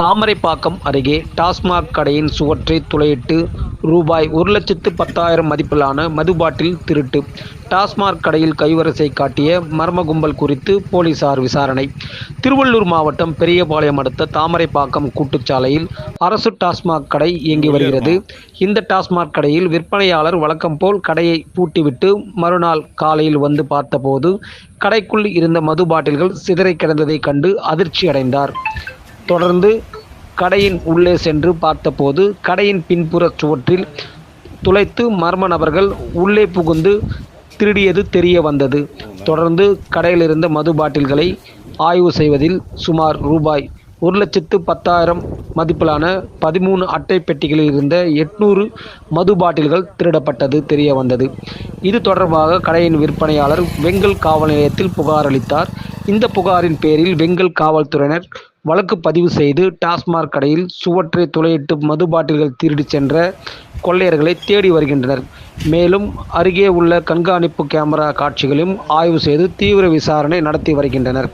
தாமரைப்பாக்கம் அருகே டாஸ்மாக் கடையின் சுவற்றை துளையிட்டு ரூபாய் ஒரு லட்சத்து பத்தாயிரம் மதிப்பிலான மது பாட்டில் திருட்டு. டாஸ்மாக் கடையில் கைவரிசை காட்டிய மர்ம கும்பல் குறித்து போலீசார் விசாரணை. திருவள்ளூர் மாவட்டம் பெரியபாளையம் அடுத்த தாமரைப்பாக்கம் கூட்டுச்சாலையில் அரசு டாஸ்மாக் கடை இயங்கி வருகிறது. இந்த டாஸ்மாக் கடையில் விற்பனையாளர் வழக்கம் போல் கடையை பூட்டிவிட்டு மறுநாள் காலையில் வந்து பார்த்தபோது கடைக்குள் இருந்த மது பாட்டில்கள் சிதறை கிடந்ததைக் கண்டு அதிர்ச்சி அடைந்தார் தொடர்ந்து கடையின் உள்ளே சென்று பார்த்தபோது கடையின் பின்புற சுவற்றில் துளைத்து மர்ம நபர்கள் உள்ளே புகுந்து திருடியது தெரிய வந்தது. தொடர்ந்து கடையில் இருந்த மது பாட்டில்களை ஆய்வு செய்வதில் சுமார் ரூபாய் ஒரு லட்சத்து பத்தாயிரம் மதிப்பிலான பதிமூணு அட்டை பெட்டிகளில் இருந்த எட்நூறு மது பாட்டில்கள் திருடப்பட்டது தெரிய வந்தது. இது தொடர்பாக கடையின் விற்பனையாளர் வெங்கல் காவல் நிலையத்தில் புகார் அளித்தார். இந்த புகாரின் பேரில் வெங்கல் காவல்துறையினர் வழக்கு பதிவு செய்து டாஸ்மாக் கடையில் சுவற்றை துளையிட்டு மது பாட்டில்கள் திருடிச் சென்ற கொள்ளையர்களை தேடி வருகின்றனர். மேலும் அருகே உள்ள கண்காணிப்பு கேமரா காட்சிகளையும் ஆய்வு செய்து தீவிர விசாரணை நடத்தி வருகின்றனர்.